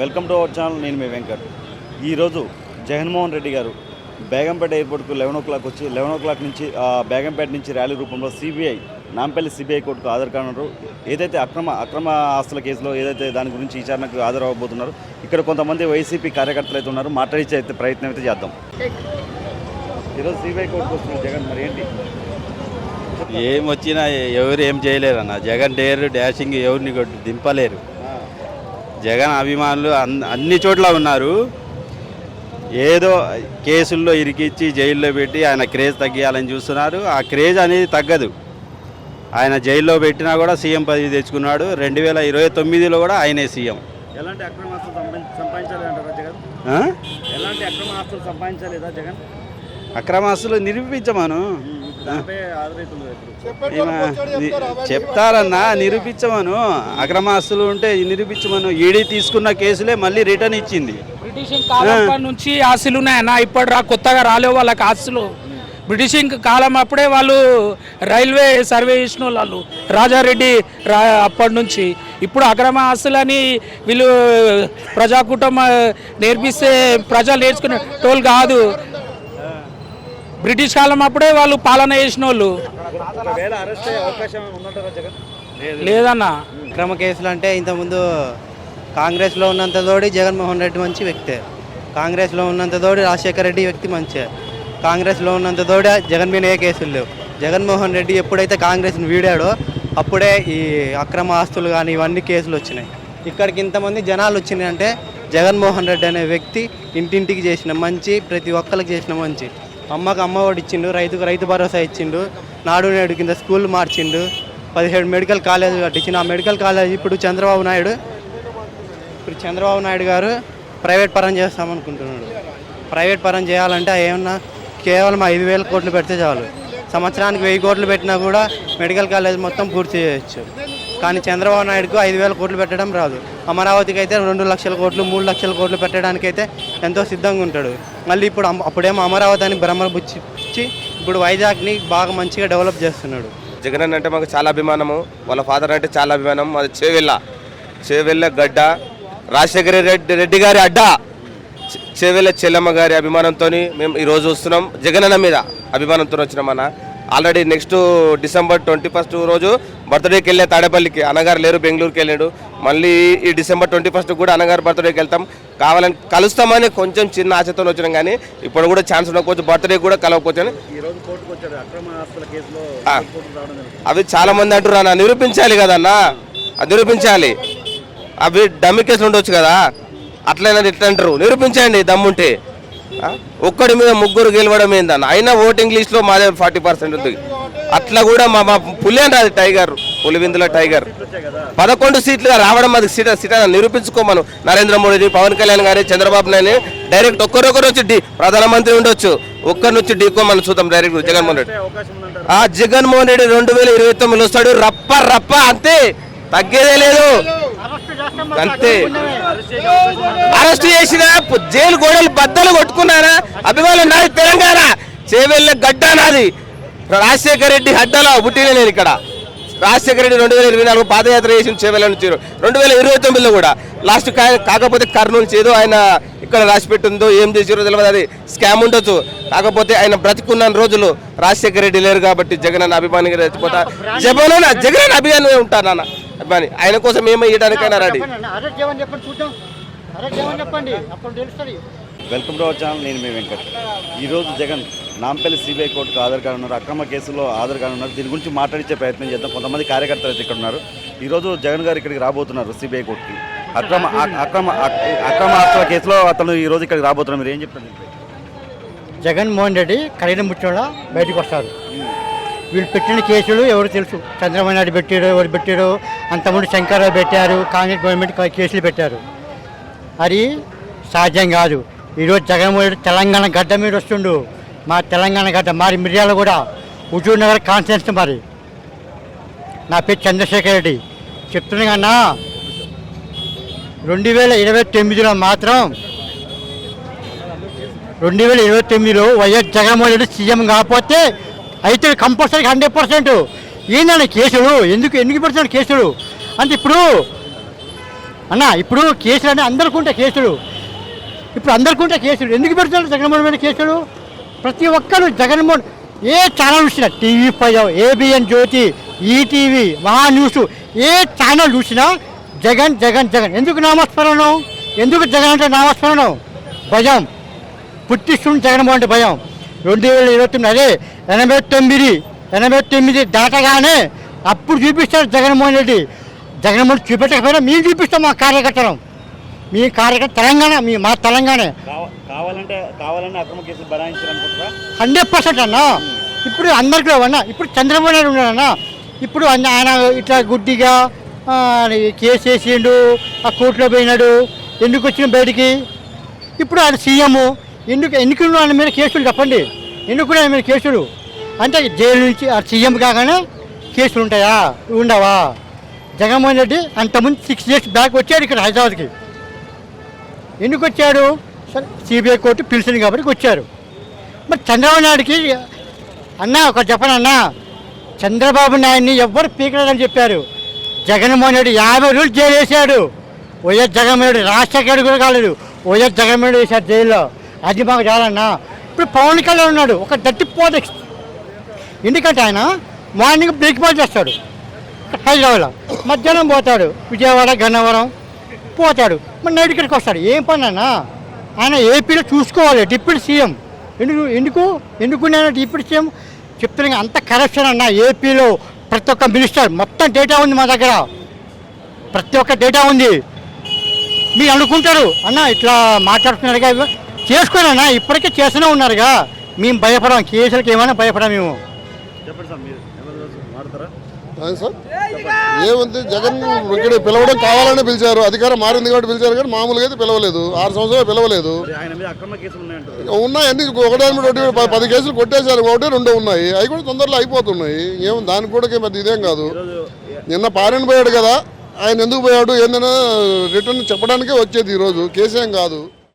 Welcome to our channel నేను మీ వెంకట్. ఈరోజు జగన్మోహన్ రెడ్డి గారు బేగంపేట ఎయిర్పోర్ట్కు లెవెన్ ఓ క్లాక్ వచ్చి లెవెన్ ఓ క్లాక్ నుంచి బేగంపేట నుంచి ర్యాలీ రూపంలో సిబిఐ నాంపల్లి సిబిఐ కోర్టుకు హాజరు కానున్నారు ఏదైతే అక్రమ అక్రమ ఆస్తుల కేసులో ఏదైతే దాని గురించి విచారణకు హాజరవ్వబోతున్నారు ఇక్కడ కొంతమంది వైసీపీ కార్యకర్తలు అయితే ఉన్నారు. మాట్లాడించే అయితే ప్రయత్నం అయితే చేద్దాం. ఈరోజు సిబిఐ కోర్టుకు వస్తున్నారు జగన్. మరి ఏంటి? ఏం వచ్చినా ఎవరు ఏం చేయలేరు అన్న జగన్ డేర్ డాషింగ్ ఎవరిని దింపలేరు. జగన్ అభిమానులు అన్- అన్ని చోట్ల ఉన్నారు. ఏదో కేసుల్లో ఇరికిచ్చి జైల్లో పెట్టి ఆయన క్రేజ్ తగ్గియాలని చూస్తున్నారు. ఆ క్రేజ్ అనేది తగ్గదు. ఆయన జైల్లో పెట్టినా కూడా సీఎం పదవి తెచ్చుకున్నాడు. రెండు వేల ఇరవై తొమ్మిదిలో కూడా ఆయనే సీఎం. ఎలాంటి అక్రమ సంపాదించాలి జగన్? అక్రమాస్తులు నిరూపించమను చెప్తారన్నా నిరూపించమను. అక్రమాస్తులు ఉంటే నిరూపించమను. ఈడీ తీసుకున్న కేసులే మళ్ళీ రిటర్న్ ఇచ్చింది. బ్రిటిషింగ్ కాలం నుంచి ఆస్తులు ఉన్నాయన్న. ఇప్పటి రా కొత్తగా రాలేవు వాళ్ళకి ఆస్తులు. బ్రిటిషింగ్ కాలం అప్పుడే వాళ్ళు రైల్వే సర్వే చేసిన వాళ్ళు రాజారెడ్డి రా అప్పటి నుంచి. ఇప్పుడు అక్రమ ఆస్తులని వీళ్ళు ప్రజాకూటం నేర్పిస్తే ప్రజలు నేర్చుకునే టోల్ కాదు. బ్రిటిష్ కాలం అప్పుడే వాళ్ళు పాలన చేసిన వాళ్ళు లేదన్నా. అక్రమ కేసులు అంటే ఇంతకుముందు కాంగ్రెస్లో ఉన్నంత తోడి జగన్మోహన్ రెడ్డి మంచి వ్యక్తే. కాంగ్రెస్లో ఉన్నంత తోడి రాజశేఖర రెడ్డి వ్యక్తి మంచే. కాంగ్రెస్లో ఉన్నంత తోడి జగన్ మీద ఏ కేసులు లేవు. జగన్మోహన్ రెడ్డి ఎప్పుడైతే కాంగ్రెస్ని వీడాడో అప్పుడే ఈ అక్రమ ఆస్తులు కానీ ఇవన్నీ కేసులు వచ్చినాయి. ఇక్కడికి ఇంతమంది జనాలు వచ్చినాయి అంటే జగన్మోహన్ రెడ్డి అనే వ్యక్తి ఇంటింటికి చేసిన మంచి ప్రతి ఒక్కరికి చేసిన మంచి. అమ్మకు అమ్మఒడి ఇచ్చిండు రైతుకు రైతు భరోసా ఇచ్చిండు నాడు నేడు కింద స్కూల్ మార్చిండు పదిహేడు మెడికల్ కాలేజ్ కట్టించిన. ఆ మెడికల్ కాలేజ్ ఇప్పుడు చంద్రబాబు నాయుడు ఇప్పుడు చంద్రబాబు నాయుడు గారు ప్రైవేట్ పరం చేస్తామనుకుంటున్నాడు. ప్రైవేట్ పరం చేయాలంటే ఏమన్నా కేవలం ఐదు వేల కోట్లు పెడితే చాలు. సంవత్సరానికి వెయ్యి కోట్లు పెట్టినా కూడా మెడికల్ కాలేజ్ మొత్తం పూర్తి చేయొచ్చు. కానీ చంద్రబాబు నాయుడుకు ఐదు వేల కోట్లు పెట్టడం రాదు. అమరావతికి అయితే రెండు లక్షల కోట్లు మూడు లక్షల కోట్లు పెట్టడానికైతే ఎంతో సిద్ధంగా ఉంటాడు. మళ్ళీ ఇప్పుడు అప్పుడేమో అమరావతి అని బ్రహ్మబుచ్చి ఇప్పుడు వైజాగ్ని బాగా మంచిగా డెవలప్ చేస్తున్నాడు. జగన్ అన్న అంటే మాకు చాలా అభిమానము. వాళ్ళ ఫాదర్ అంటే చాలా అభిమానం. అది చేవెళ్ళ. చేవెళ్ళ గడ్డ. రాజశేఖర రెడ్డి రెడ్డి గారి అడ్డ. చేవెళ్ళ చెల్లమ్మ గారి అభిమానంతో మేము ఈరోజు వస్తున్నాం. జగన్ అన్న మీద అభిమానంతో వచ్చినాం అన్న. Already next December twenty first రోజు బర్త్డేకి వెళ్ళే తాడేపల్లికి అన్నగారు లేరు బెంగళూరుకి వెళ్ళాడు. మళ్ళీ ఈ డిసెంబర్ ట్వంటీ ఫస్ట్ కూడా అన్నగారు బర్త్డేకి వెళ్తాం. కావాలని కలుస్తామని కొంచెం చిన్న ఆశతో వచ్చినాం కానీ ఇప్పుడు కూడా ఛాన్స్ ఉండకపోవచ్చు బర్త్డే కూడా కలవకపోవచ్చు అవి చాలా మంది అంటారు అన్న నిరూపించాలి కదన్నా? అది నిరూపించాలి. అవి డమ్మి కేసులు ఉండొచ్చు కదా? అట్లయినా ఇట్లా అంటారు. నిరూపించండి దమ్ముంటే? ఒక్కడి మీద ముగ్గురు గెలవడం ఏందన్న? అయినా ఓటింగ్ లిస్ట్లో మాదే ఫార్టీ పర్సెంట్ ఉంది. అట్లా కూడా మా మా పులియన్ రాదు టైగర్ పులివిందుల టైగర్. పదకొండు సీట్లుగా రావడం అది సీట సీట నిరూపించుకోమను. నరేంద్ర మోడీ పవన్ కళ్యాణ్ గారి చంద్రబాబు నాయని డైరెక్ట్ ఒక్కరొకరు వచ్చి ఢీ ప్రధానమంత్రి ఉండొచ్చు. ఒక్కరి నుంచి డీకోమని చూద్దాం డైరెక్ట్ జగన్మోహన్ రెడ్డి. ఆ జగన్మోహన్ రెడ్డి రెండు వేల ఇరవై తొమ్మిదిలో వస్తాడు. రప్ప రప్ప అంతే. తగ్గేదే లేదు. అంతే. అరెస్ట్ చేసిన జైలు గోడలు బద్దలు కొట్టుకున్నారా? అభిమానులు నాది తెలంగాణ. చేవెళ్ళ గడ్డ నాది. రాజశేఖర రెడ్డి హడ్డలో పుట్టిన నేను ఇక్కడ. రాజశేఖర రెడ్డి రెండు వేల ఇరవై నాలుగు పాదయాత్ర చేసిన చేవెళ్ళ నుంచి రెండు వేల ఇరవై తొమ్మిదిలో కూడా. లాస్ట్ కా- కాకపోతే కర్నూలు చేదో ఆయన ఇక్కడ రాసి పెట్టిందో ఏం చేసిరో తెలియదు అది స్కామ్ ఉండొచ్చు. కాకపోతే ఆయన బ్రతికున్న రోజులు రాజశేఖర రెడ్డి లేరు కాబట్టి జగన్ అన్న అభిమానిగా చచ్చిపోతా జగన్ జగన్ అన్న అభిమాని అభిమాని ఆయన కోసం ఏమో ఇవ్వడానికైనా ready. Welcome to our channel నేను మీ వెంకట్. ఈరోజు జగన్ నాంపల్లి సిబిఐ కోర్టుకు హాజరు కానున్నారు అక్రమ కేసులో హాజరు కానున్నారు దీని గురించి మాట్లాడించే ప్రయత్నం చేద్దాం. కొంతమంది కార్యకర్తలు అయితే ఇక్కడ ఉన్నారు. ఈరోజు జగన్ గారు ఇక్కడికి రాబోతున్నారు సిబిఐ కోర్టుకి. అక్రమ అక్రమ అక్- అక్రమ ఆస్తుల కేసులో అతను ఈ రోజు ఇక్కడికి రాబోతున్నారు. మీరు ఏం చెప్తారు? జగన్మోహన్ రెడ్డి ఖరీదు ముచ్చోళ్ళ బయటకు వస్తారు. వీళ్ళు పెట్టిన కేసులు ఎవరు తెలుసు. చంద్రబాబు నాయుడు పెట్టారు ఎవరు పెట్టారు అంతకుముందు శంకర్రావు పెట్టారు కాంగ్రెస్ గవర్నమెంట్ కేసులు పెట్టారు. అది సాధ్యం కాదు. ఈరోజు జగన్మోహన్ రెడ్డి తెలంగాణ గడ్డ మీద వస్తుండు. మా తెలంగాణ గడ్డ మరి మిర్యాల కూడా హుజూర్ నగర్ కాన్ఫరెన్స్ మరి. నా పేరు చంద్రశేఖర్ రెడ్డి. చెప్తున్నా కన్నా రెండు వేల ఇరవై తొమ్మిదిలో మాత్రం రెండు వేల ఇరవై తొమ్మిదిలో వైఎస్ జగన్మోహన్ రెడ్డి సీఎం కాకపోతే అయితే కంపల్సరీ హండ్రెడ్ పర్సెంట్. ఏంటంటే కేసులు? ఎందుకు ఎందుకు పెడుతున్నాడు కేసులు? అంటే ఇప్పుడు అన్న ఇప్పుడు కేసులు అంటే అందరికీ ఉంటాయి కేసులు. ఇప్పుడు అందరికీ ఉంటాయి కేసులు. ఎందుకు పెడుతున్నాడు జగన్మోహన్ మీద కేసులు? ప్రతి ఒక్కరు జగన్మోహన్ ఏ ఛానల్ చూసినా TV five ABN Jyothi ETV Maha news ఏ ఛానల్ చూసినా జగన్ జగన్ జగన్. ఎందుకు నామస్మరణం? ఎందుకు జగన్ అంటే నామస్మరణం? భయం. పుట్టిస్తుంది జగన్మోహన్ అంటే భయం. రెండు వేల ఇరవై తొమ్మిది అదే ఎనభై తొమ్మిది ఎనభై తొమ్మిది దాటగానే అప్పుడు చూపిస్తారు జగన్మోహన్ రెడ్డి. జగన్మోహన్ చూపెట్టకపోయినా మేము చూపిస్తాం మా కార్యకర్తలం. మీ కార్యకర్త తెలంగాణ మీ మా తెలంగాణ. కావ- కావాలంటే కావాలని అక్రమ కేసులు బనాయించాలనుకుంటారా హండ్రెడ్ పర్సెంట్ అన్న. ఇప్పుడు అందరికీ అన్న. ఇప్పుడు చంద్రబాబు నాయుడు ఉన్నాడన్న ఇప్పుడు ఆయన ఇట్లా గుడ్డిగా కేసు వేసిండు ఆ కోర్టులో పోయినాడు. ఎందుకు వచ్చిన బయటికి? ఇప్పుడు ఆయన సీఎం. ఎందుకు ఎందుకు ఆయన మీద కేసులు చెప్పండి. ఎందుకు ఆయన మీద కేసులు? అంటే జైలు నుంచి ఆ సీఎం కాగానే కేసులు ఉంటాయా? ఉండవా? జగన్మోహన్ రెడ్డి అంతకుముందు సిక్స్ ఇయర్స్ బ్యాక్ వచ్చాడు ఇక్కడ హైదరాబాద్కి. ఎందుకు వచ్చాడు? సరే సిబిఐ కోర్టు పిలిచింది కాబట్టి వచ్చారు. మరి చంద్రబాబు నాయుడికి అన్న ఒక చెప్పను చంద్రబాబు నాయుడిని ఎవ్వరు పీకలేదని చెప్పారు. జగన్మోహన్ రెడ్డి యాభై రోజులు జైలు వేశాడు. వైఎస్ జగన్మోహన్ రెడ్డి రాజశేఖర్ కూడా కాలేదు. వైఎస్ జగన్మోహన్ రెడ్డి వేశారు జైల్లో. అది మాకు చాలన్నా. ఇప్పుడు పవన్ కళ్యాణ్ ఉన్నాడు. ఒక దట్టి పోదెక్స్ ఎందుకంటే ఆయన మార్నింగ్ బ్రేక్ఫాస్ట్ చేస్తాడు. హైదరాబాద్లో. మధ్యాహ్నం పోతాడు. విజయవాడ గన్నవరం పోతాడు. మరి నైట్ ఇక్కడికి వస్తాడు. ఏం పని అన్న ఆయన ఏపీలో చూసుకోవాలి. Deputy CM. ఎందుకు ఎందుకు ఎందుకు నేను డిప్యూటీ సీఎం? చెప్తున్నా అంత కరప్షన్ అన్న ఏపీలో ప్రతి ఒక్క మినిస్టర్. మొత్తం డేటా ఉంది మా దగ్గర. ప్రతి ఒక్క డేటా ఉంది. మీరు అనుకుంటారు. అన్న ఇట్లా మాట్లాడుతున్నారుగా. చేసుకోనన్నా ఇప్పటికే చేస్తూనే ఉన్నారుగా. మేము భయపడము. కేసులకు ఏమైనా భయపడం మేము. చెప్పండి సార్ మీరు ఏముంది జగన్ ఇక్కడ పిలవడం కావాలని పిలిచారు అధికారం మారింది కాబట్టి పిలిచారు కానీ మామూలుగా అయితే పిలవలేదు. ఆరు సంవత్సరాలు పిలవలేదు. ఉన్నాయి అన్ని ఒకటే పది కేసులు కొట్టేశారు ఒకటి రెండు ఉన్నాయి. అవి కూడా తొందరలో అయిపోతున్నాయి. ఏం దానికి కూడా పెద్ద ఇదేం కాదు. నిన్న పారిన పోయాడు కదా ఆయన ఎందుకు పోయాడు ఏందైనా రిటర్న్ చెప్పడానికే వచ్చేది ఈరోజు. కేసు ఏం కాదు.